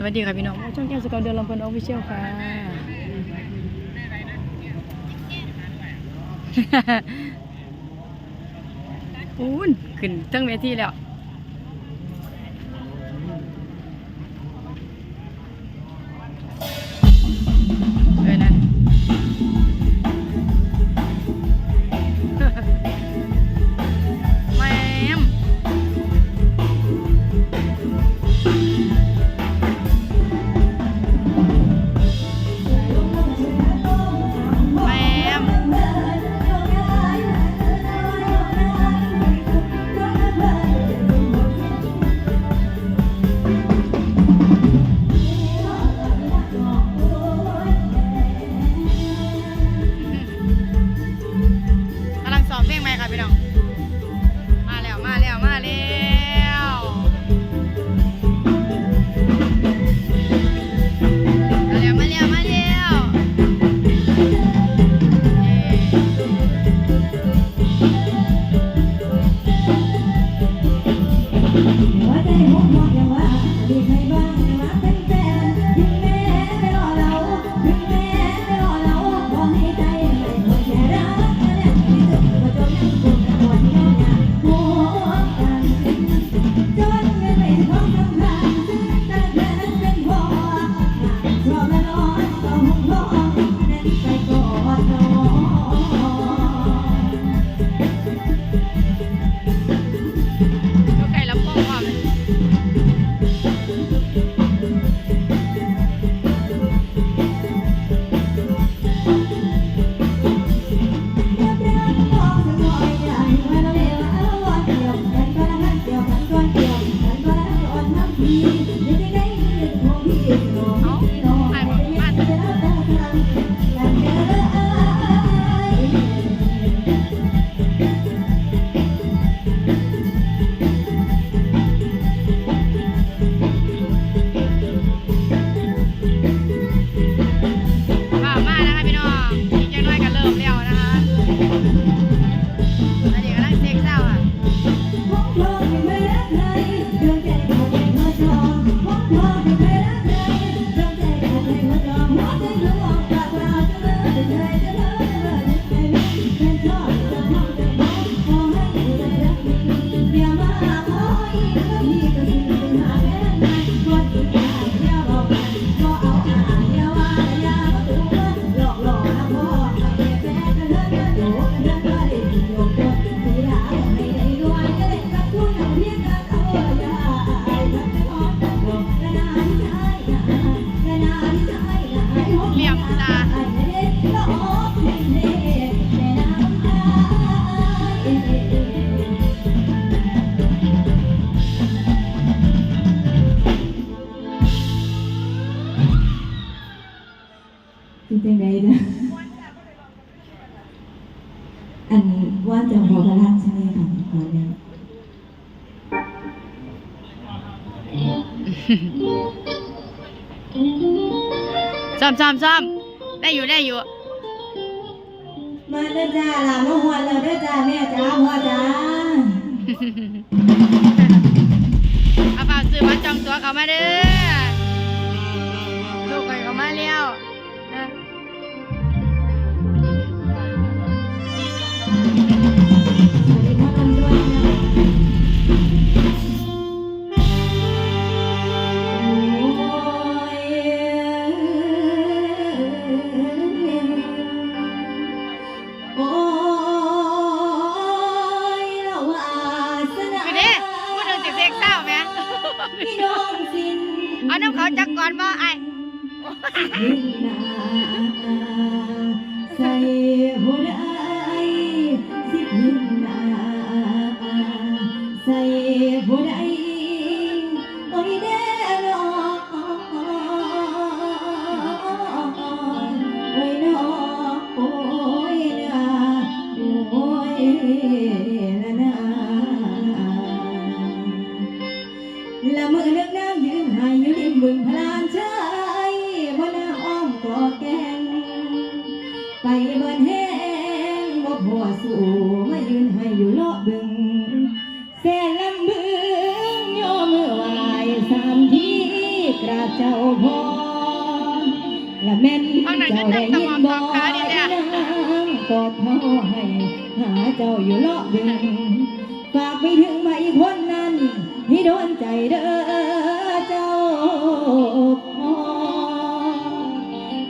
สวัสดีค่ะพี่น้องช่องแก้วสกาวเดือนลำเพลินออฟฟิเชียลค่ะอุ้นขึ้นทั้งเวทีแล้ว Thank you. ยังไงนะอันว่าจะบอกกระล่ใช่ไหมคะขอแล้ซ้ำซ้ำซ้ำได้อยู่ได้อยู่ มาเด้อจ้าลามาหัวเราเด้จ้าแม่จ้าพ่อจ้าเอาฝากซื้อมาจองตัวเขามาเด้อ ละมือนึกนั่งยืนหายอยู่ริมบึงพลานชายบ่น่าอ้อมก่อแกง ไปเบิดแห้งบ่หัวสู่มายืนให้อยู่เลาะบึงแสนลำบึงโยมือไหวสามทีกราบเจ้าพ่อละแม่นเจ้าได้ยินบอกนั่งกอดเท้าให้ หาเจ้าอยู่เลาะบึงฝากไปถึงมาอีคนนะ นที่โดนใจเด้อเจ้าพอ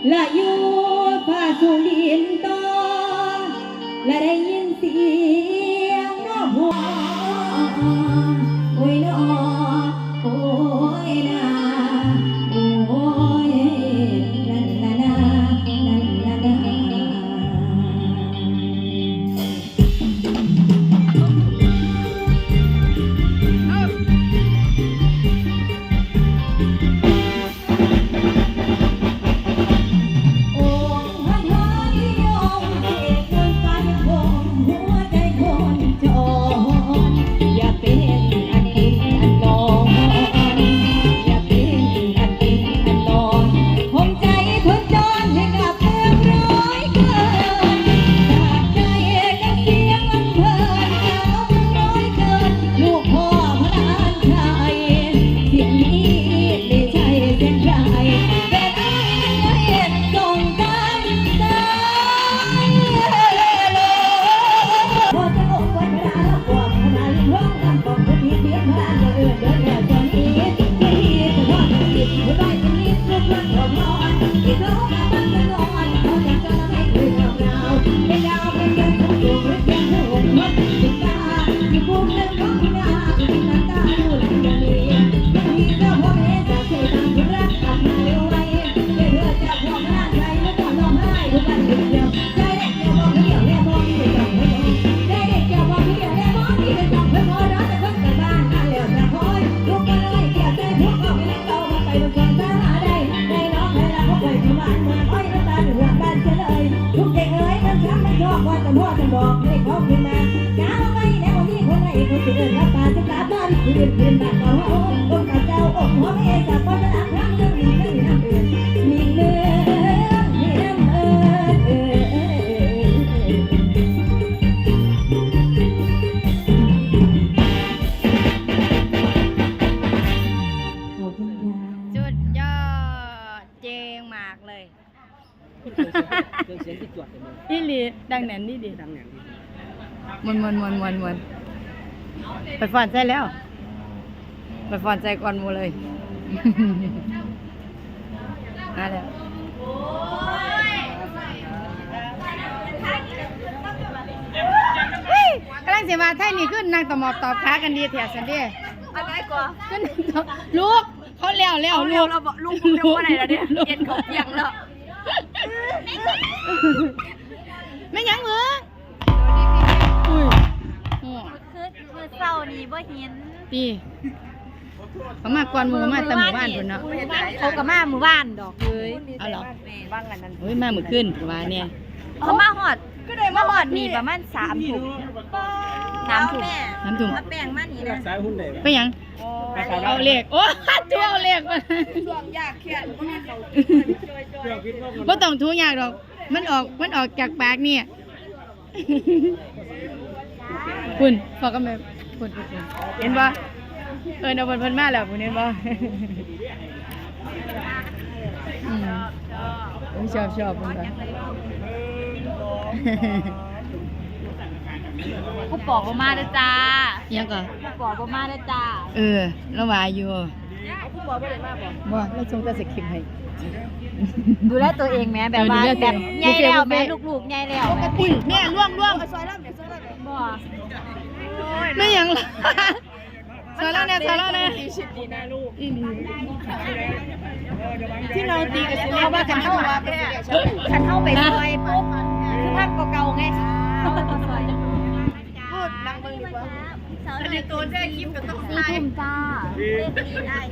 และอยู่ผ้าสุลินต่อและได้ยินเสีย Thank you. มันชอบว่าจะพ่อจะบอกให้เขาขึ้นมาก้าไปแน่ว่ามีคนไหนคนที่เดินมาป่าจะกลับบ้านคืนคืนบ้านเขาองค์เจ้า เครื่องเสียงที่จวดเลยมึงนี่ลีดังแหนนนี่ดีดังอย่างนี้มวนมวนมวนมวนมวนไปฟอนใจแล้ว ไปฟอนใจก่อนหมูเลยมาแล้วเฮ้ยกำลังเสียมาไทยนี่ขึ้นนางตะหมอบตอบค้ากันดีแถสันเดีอะไรกว่าขึ้นลูกเขาเลี้ยวเลี้ยวเอาเร็ลูวกเราบอกลุงเร็วว่าไหนแล้วเนี่ยเย็นเขาเพียงแล้ว ไม่หยังมืออุ้ยหัวคือคือเศร้านี่บ่เห็นดีเขามาก่อนหมูมาแตะหมู่บ้านพุ่นเนาะเขากับมาหมู่บ้านดอกเลยเอาเหรอบ้างกันนั้นเฮ้ยมามือขึ้นว่าเนี่ยเขามาหอดก็ได้มาหอดนี่ประมาณสามถุงสามถุงน้ำถุงแป้งมานี่นะสายหุ้นเลยไปหยัง เอาเลขโอ้ตัวเอาเลขมาช่วงยากเขียนบ่มีเขาเครื่องคิดว่ามันบ่ต้องทุกอย่างดอก มันออกมันออกจากปากเนี่ยคุณพอกันแบบคุณคุณคุณเห็นบ่เออเนาะเพิ่นเพิ่นมาแล้วคุณเห็นบ่อืมผมชอบชอบคุณบ่ กูปอกบ่มาเด้อจ้ายังก็กูปอกบ่มาเด้อจ้าเออแล้วว่าอยู่กูปอกบ่ได้มาบ่บ่เราส่งแต่สคริปต์ให้ดูแลตัวเองแม่แบบว่าเออดูแลตัวแบเอบงใหญ่แล้วบุฟเฟ่ต์แม่ลูกๆใหญ่แล้วปกติแม่ร่วงร่วงซอยรับเดี๋ยวซอยรับบ่ไม่หยังล่ะสาระแน่สาระแน่ชิดดีนะลูกอีหลีที่เราตีกันเพราะว่ากันเข้ามาฉันเข้าไปซอยปุ๊บคือภาพเก่าๆไงพูดดังเบิ่งดีกว่า อันนี้ตัวแท้คลิปก็ต้องใช้จ้าดี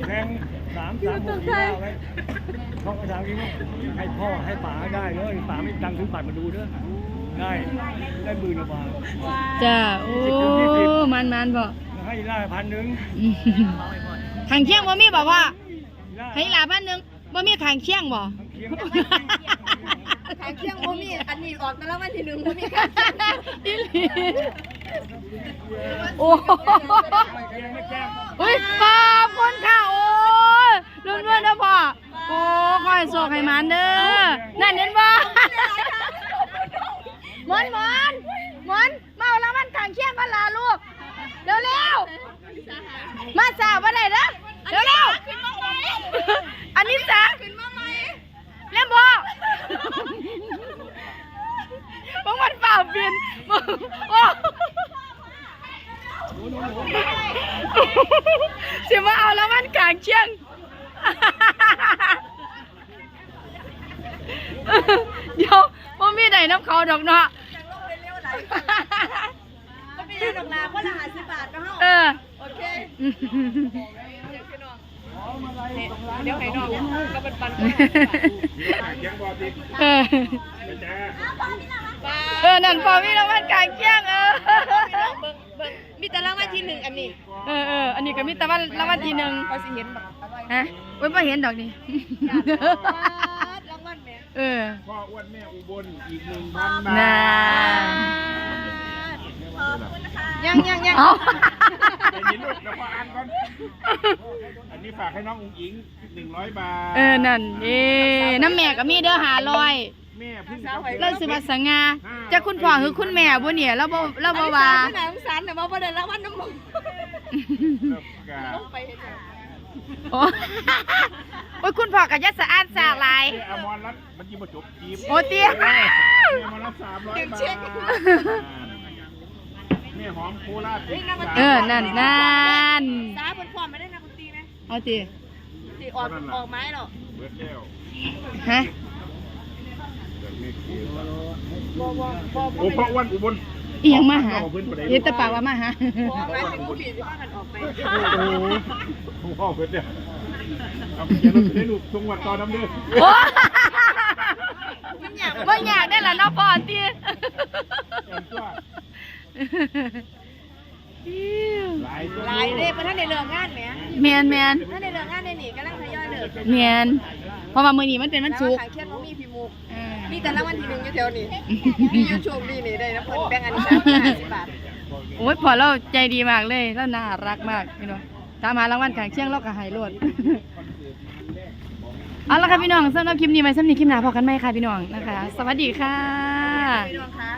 แทงสามสามหกสี่ห้าไว้ท่องกระถางนี้ให้พ่อให้ป๋าได้เลยป๋าไม่ดังถึงบัตรมาดูเด้อได้ได้หมื่นกว่าบาทจ้าโอ้มันมันบ่ให้ล่าพันหนึ่งขางเคียงบ่มีบ่ว่าล่าให้หลาพันหนึงบ่มีขางเคียงบ่เคียงทางเที่ยงบ่มีอันนี้ออกแต่ละวันที่หนึ่งบ่มีค่ะอีหลี โอ้ไม่แจ้งอุ้ยขอบคุณค่ะโอ้ยรุ่นๆนะพ่อให้โชคให้มานเด้อนั่นเห็นบ่มอนมอนมอนเมาเอาละมันกลางเคี้ยนมาลาลูกเร็วเร็วๆมาสาวมาได้เด้อเร็วเร็วๆอันนี้จ้าขึ้นมาไหมเล่มบ่บังมันเปล่าเปลี่ยนบังโอ้สิมาเอาละมันกลางเชียง เดี๋ยวพ่มีได้น้ำเขาดอกเนาะ ก็เป็นยังดอกนาคนละห้าสิบบาทก็เฮา เออ โอ เคเดี๋ยวให้น้องก็เป็นปันเออเออนั่นพอมีรางวัลกลางเคียงเออเบิ่งเบิ่งมีแต่รางวัลที่หนึ่งอันนี้ เออเอออันนี้ก็มีแต่ว่ารางวัลที่หนึ่งพอสิเห็นแบบอร่อยฮะโอ้ยไม่เห็นดอกนี่รางวัลแม่เออพ่ออ้วนแม่อุบลอีกหนึ่งพันบาน่าขอบคุณค่ะยังยังยัง เอาเดี๋ยวยินลูกเดี๋ยวพออ่านก่อน อันนี้ฝากให้น้องอุ้งอิงหนึ่งร้อยบาทเออนั่นเอ้น้ำแม่ก็มีเด้อหาลอยแม่เพิ่งเราสิมาสังงาจะคุณพ่อคือคุณแม่บ่เนี่ยเราบ่เราบ่ว่าหนังสารแต่ว่าประเด็นรางวัลน้ำมันเลิกกาลงไปเห็นโอ้โอ้ยคุณพ่อก็จะสะอาดสะหลายแม่อมรรัตน์มันยิ่งมาจบจีบโอ้เตี้ยแม่อมรรัตน์สามร้อยบาท แม่หอมโคราชอีกเออ นั่นนั่นสาบนความไม่ได้นักดนตรีไหมเอาติตีออกออกไม้หรอเบิร์ดแล้วฮะเบิร์ดไม่เกี่ยวโอ้พ่ออ้วนอุบลอีหยังมาหาเฮ็ดแต่ปากว่ามาหาออกไม้ถึงผู้ผิดที่ว่ากันออกไปโอ้โหพ่อเบิร์ดเนี่ยเอาไปเขียนรถไปได้ลูกทรงวัดตอนน้ำเดือดโอ้มันอยากบ่อยากได้ล่ะเนาะพ่อติ หลายตัวหลายเลยเพราะท่านในเรื่องงานไหมแม่นแม่นท่านในเรื่องงานในหนีกำลังทยอยเลิกแม่นเพราะว่ามื้อนี้มันเป็นวันแล้วศุกร์ขายเครียดว่ามีพิมุกเออมีแต่รางวัลที่หนึ่งอยู่แถวนี้มียูทูบนี่นี่ได้นะเพิ่นแบ่งอันนี้สามห้าสิบบาทโอ้ยพอเราใจดีมากเลยแล้วน่ารักมากพี่น้องตามหารางวัลข้างเคียงเราก็ให้โลดเอาละค่ะพี่น้องสำหรับคลิปนี้ไว้สำหรับคลิปหน้าพอกันไหมค่ะพี่น้องนะคะ สวัสดีค่ะพี่น้องคะ